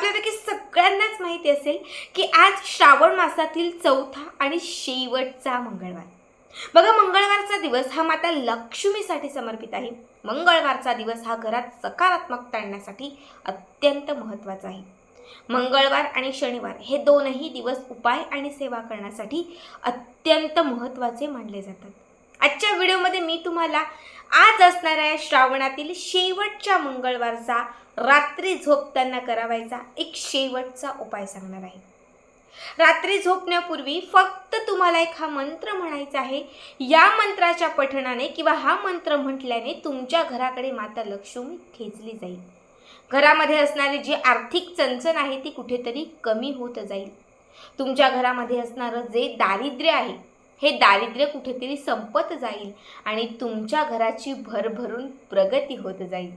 आपल्यापैकी सगळ्यांनाच माहिती असेल की आज श्रावण मासातील चौथा आणि शेवटचा मंगळवार. बघा मंगळवारचा दिवस हा माता लक्ष्मीसाठी समर्पित आहे. मंगळवारचा दिवस हा घरात सकारात्मकता आणण्यासाठी अत्यंत महत्त्वाचा आहे. मंगळवार आणि शनिवार हे दोनही दिवस उपाय आणि सेवा करण्यासाठी अत्यंत महत्त्वाचे मानले जातात. आजच्या व्हिडिओमध्ये मी तुम्हाला आज असणाऱ्या श्रावणातील शेवटच्या मंगळवारचा रात्री झोपताना करावायचा एक शेवटचा उपाय सांगणार आहे. रात्री झोपण्यापूर्वी फक्त तुम्हाला एक हा मंत्र म्हणायचा आहे. या मंत्राच्या पठणाने किंवा हा मंत्र म्हटल्याने तुमच्या घराकडे माता लक्ष्मी खेचली जाईल. घरामध्ये असणारी जी आर्थिक चणचण आहे ती कुठेतरी कमी होत जाईल. तुमच्या घरामध्ये असणारं जे दारिद्र्य आहे हे दारिद्र्य कुठेतरी संपत जाईल आणि तुमच्या घराची भरभरून प्रगती होत जाईल.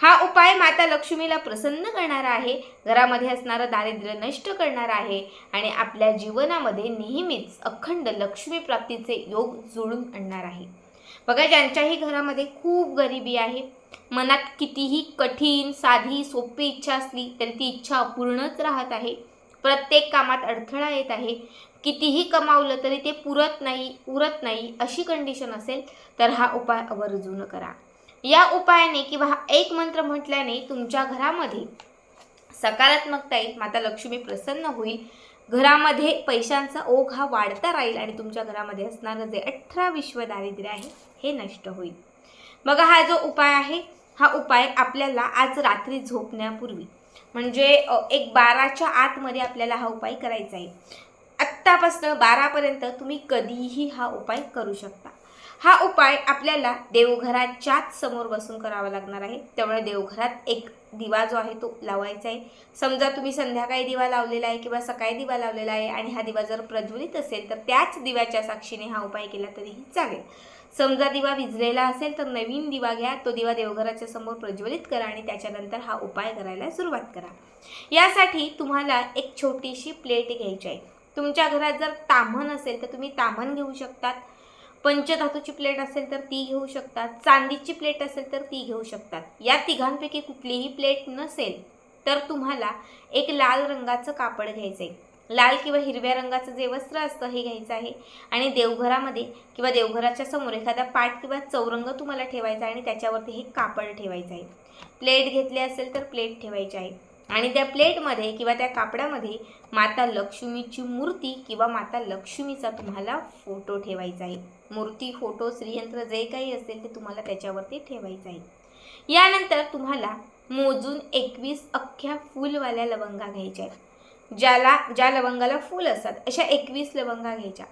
हा उपाय माता लक्ष्मीला प्रसन्न करणारा आहे घरामध्ये असणारं दारिद्र्य नष्ट करणारा आहे आणि आपल्या जीवनामध्ये नेहमीच अखंड लक्ष्मी प्राप्तीचे योग जुळून आणणार आहे. बघा ज्यांच्याही घरामध्ये खूप गरिबी आहे मनात कितीही कठीण साधी सोपी इच्छा असली तरी ती इच्छा अपूर्णच राहत आहे. प्रत्येक कामात अडथळा येत आहे. कितीही कमावलं तरी ते पुरत नाही उरत नाही अशी कंडिशन असेल तर हा उपाय आवर्जून करा. या उपायाने किंवा हा एक मंत्र म्हटल्याने तुमच्या घरामध्ये सकारात्मकता येईल माता लक्ष्मी प्रसन्न होईल. घरामध्ये पैशांचा ओघ हा वाढता राहील आणि तुमच्या घरामध्ये असणारं जे अठरा विश्व दारिद्र्य आहे हे नष्ट होईल. बघा हा जो उपाय आहे हा उपाय आपल्याला आज रात्री झोपण्यापूर्वी म्हणजे एक बाराच्या आतमध्ये आपल्याला हा उपाय करायचा आहे. आत्तापासनं बारापर्यंत तुम्ही कधीही हा उपाय करू शकता. हा उपाय आपल्याला देवघराच्याच समोर बसून करावा लागणार आहे. त्यामुळे देवघरात एक दिवा जो आहे तो लावायचा आहे. समजा तुम्ही संध्याकाळी दिवा लावलेला आहे किंवा सकाळी दिवा लावलेला आहे आणि हा दिवा जर प्रज्वलित असेल तर त्याच दिव्याच्या साक्षीने हा उपाय केला तरीही चालेल. समजा दिवा विजलेला असेल तर नवीन दिवा घ्या. तो दिवा देवघराच्या समोर प्रज्वलित करा आणि त्याच्यानंतर हा उपाय करायला सुरुवात करा. यासाठी तुम्हाला एक छोटीशी प्लेट घ्यायची आहे. तुमच्या घरात जर ताम्हण असेल तर तुम्ही ताम्हण घेऊ शकतात. पंचधातूची प्लेट असेल तर ती घेऊ शकतात चांदीची प्लेट असेल तर ती घेऊ शकतात. या तिघांपैकी कुठलीही प्लेट नसेल तर तुम्हाला एक लाल रंगाचं कापड घ्यायचं आहे लाल किंवा हिरव्या रंगाचं जे वस्त्र असतं हे घ्यायचं आहे. आणि देवघरामध्ये किंवा देवघराच्या समोर एखादा पाट किंवा चौरंग तुम्हाला ठेवायचा आहे आणि त्याच्यावरती हे कापड ठेवायचं आहे. प्लेट घेतली असेल तर प्लेट ठेवायची आहे. आणि त्या प्लेटमध्ये किंवा त्या कापडामध्ये माता लक्ष्मीची मूर्ती किंवा माता लक्ष्मीचा तुम्हाला फोटो ठेवायचा आहे. मूर्ती फोटो श्रीयंत्र जे काही असेल ते तुम्हाला त्याच्यावरती ठेवायचं आहे. यानंतर तुम्हाला मोजून एकवीस अख्ख्या फुलवाल्या लवंगा घ्यायच्या आहेत. ज्याला ज्या लवंगाला फूल असतात अशा एकवीस लवंगा घ्यायच्या.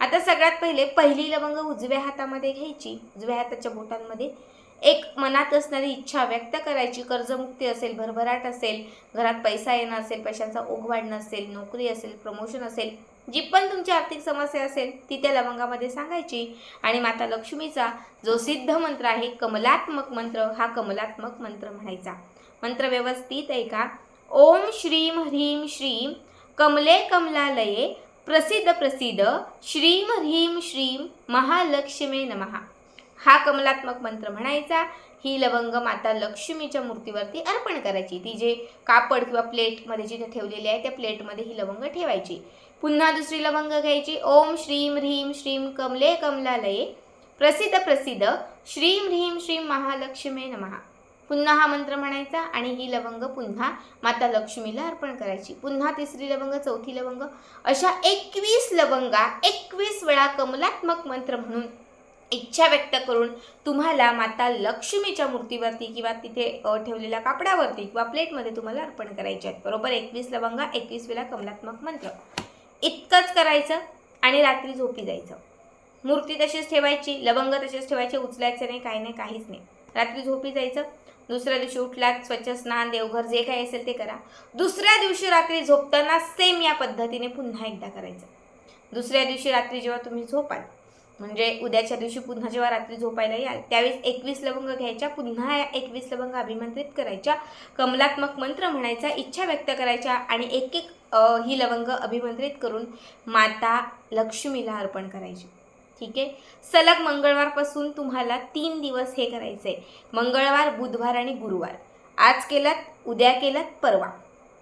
आता सगळ्यात पहिले पहिली लवंग उजव्या हातामध्ये घ्यायची. उजव्या हाताच्या बोटांमध्ये एक मनात असणारी इच्छा व्यक्त करायची. कर्जमुक्ती असेल भरभराट असेल घरात पैसा येणं असेल पैशांचा ओघ वाढणं असेल नोकरी असेल प्रमोशन असेल जी पण तुमची आर्थिक समस्या असेल ती त्या लवंगामध्ये सांगायची. आणि माता लक्ष्मीचा जो सिद्ध मंत्र आहे कमलात्मक मंत्र हा कमलात्मक मंत्र म्हणायचा. मंत्र व्यवस्थित आहे का? ओम श्रीम ह्रीम श्रीम कमले कमलालये प्रसिद्ध प्रसिद्ध श्रीम ह्रीम श्रीम महालक्ष्मी नमहा. हा कमलात्मक मंत्र म्हणायचा. ही लवंग माता लक्ष्मीच्या मूर्तीवरती अर्पण करायची. ती जे कापड किंवा प्लेटमध्ये जिथे ठेवलेली आहे त्या प्लेटमध्ये ही लवंग ठेवायची. पुन्हा दुसरी लवंग घ्यायची. ओम श्रीम ह्रीम श्रीम कमले कमलालये. प्रसिद्ध प्रसिद्ध श्रीम ह्रीम श्रीम महालक्ष्मी नमहा पुन्हा हा मंत्र म्हणायचा आणि ही लवंग पुन्हा माता लक्ष्मीला अर्पण करायची. पुन्हा तिसरी लवंग चौथी लवंग अशा एकवीस लवंगा एकवीस वेळा कमलात्मक मंत्र म्हणून इच्छा व्यक्त करून तुम्हाला माता लक्ष्मीच्या मूर्तीवरती किंवा तिथे ठेवलेल्या कापडावरती किंवा प्लेटमध्ये तुम्हाला अर्पण करायचे आहेत. बरोबर? एकवीस लवंगा एकवीस वेळा कमलात्मक मंत्र. इतकंच करायचं आणि रात्री झोपी जायचं. मूर्ती तशीच ठेवायची लवंग तशीच ठेवायची उचलायचं नाही काही नाही काहीच नाही. रात्री झोपी जायचं दुसऱ्या दिवशी उठलात स्वच्छ स्नान देवघर जे काही असेल ते करा. दुसऱ्या दिवशी रात्री झोपताना सेम या पद्धतीने पुन्हा एकदा करायचं. दुसऱ्या दिवशी रात्री जेव्हा तुम्ही झोपाल म्हणजे उद्याच्या दिवशी पुन्हा जेव्हा रात्री झोपायला याल त्यावेळेस एकवीस लवंग घ्यायच्या पुन्हा या एकवीस लवंग अभिमंत्रित करायच्या. कमलात्मक मंत्र म्हणायचा इच्छा व्यक्त करायच्या आणि एक एक ही लवंग अभिमंत्रित करून माता लक्ष्मीला अर्पण करायची. ठीक आहे? सलग मंगळवारपासून तुम्हाला तीन दिवस हे करायचं आहे मंगळवार बुधवार आणि गुरुवार. आज केलात उद्या केलात परवा.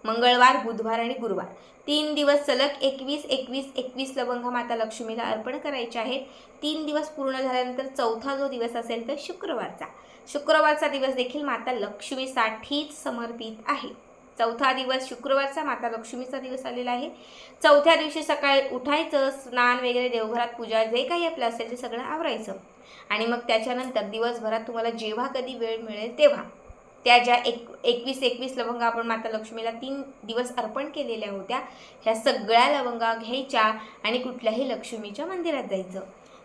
मंगळवार बुधवार आणि गुरुवार. तीन दिवस सलग एकवीस एकवीस एकवीस लवंग माता लक्ष्मीला अर्पण करायचे आहेत. तीन दिवस पूर्ण झाल्यानंतर चौथा जो दिवस असेल तर शुक्रवारचा. शुक्रवारचा दिवस देखील माता लक्ष्मीसाठीच समर्पित आहे. चौथा दिवस शुक्रवारचा माता लक्ष्मीचा दिवस आलेला आहे. चौथ्या दिवशी सकाळी उठायचं स्नान वगैरे देवघरात पूजा जे काही आपलं असेल ते सगळं आवरायचं. आणि मग त्याच्यानंतर दिवसभरात तुम्हाला जेव्हा कधी वेळ मिळेल तेव्हा. त्या ज्या एक एकवीस एकवीस लवंगा आपण माता लक्ष्मीला तीन दिवस अर्पण केलेल्या होत्या ह्या सगळ्या लवंगा घ्यायच्या आणि कुठल्याही लक्ष्मीच्या मंदिरात जायचं.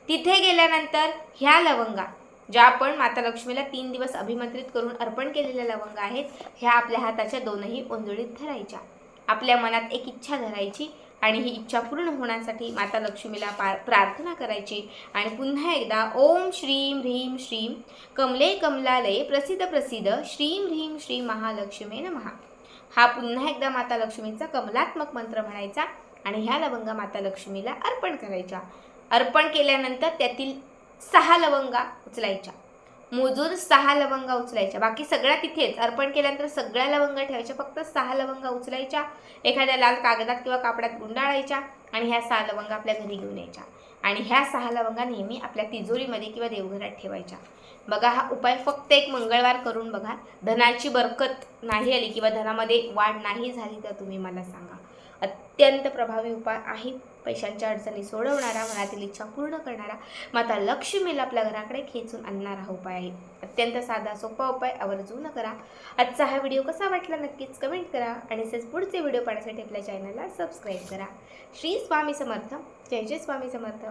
तिथे गेल्यानंतर ह्या लवंगा ज्या आपण माता लक्ष्मीला तीन दिवस अभिमंत्रित करून अर्पण केलेल्या लवंग आहेत ह्या आपल्या हाताच्या दोनही ओंजळीत धरायच्या. आपल्या मनात एक इच्छा धरायची आणि ही इच्छा पूर्ण होण्यासाठी माता लक्ष्मीला पा प्रार्थना करायची. आणि पुन्हा एकदा ओम श्रीम ह्रीम श्रीम कमले कमलालये प्रसिद्ध प्रसिद्ध श्रीम ह्रीम श्री महालक्ष्मी नमहा. हा पुन्हा एकदा माता लक्ष्मीचा कमलात्मक मंत्र म्हणायचा आणि ह्या लवंगा माता लक्ष्मीला अर्पण करायच्या. अर्पण केल्यानंतर त्यातील सहा लवंगा उचलायच्या. मोजून सहा लवंगा उचलायच्या. बाकी सगळ्या तिथेच अर्पण केल्यानंतर सगळ्या लवंगा ठेवायच्या. फक्त सहा लवंगा उचलायच्या. एखाद्या लाल कागदात किंवा कापडात गुंडाळायच्या आणि ह्या सहा लवंगा आपल्या घरी घेऊन यायच्या. आणि ह्या सहा लवंगा नेहमी आपल्या तिजोरीमध्ये किंवा देवघरात ठेवायच्या. बघा हा उपाय फक्त एक मंगळवार करून बघा. धनाची बरकत नाही आली किंवा धनामध्ये वाढ नाही झाली तर तुम्ही मला सांगा. अत्यंत प्रभावी उपाय आहे. पैशांच्या अडचणी सोडवणारा मनातील इच्छा पूर्ण करणारा माता लक्ष्मीला आपल्या घराकडे खेचून आणणारा उपाय आहे. अत्यंत साधा सोपा उपाय आवर्जून करा. आजचा हा व्हिडिओ कसा वाटला नक्कीच कमेंट करा आणि तसेच पुढचे व्हिडिओ पाहण्यासाठी आपल्या चॅनलला सबस्क्राईब करा. श्री स्वामी समर्थ. जय जय स्वामी समर्थ.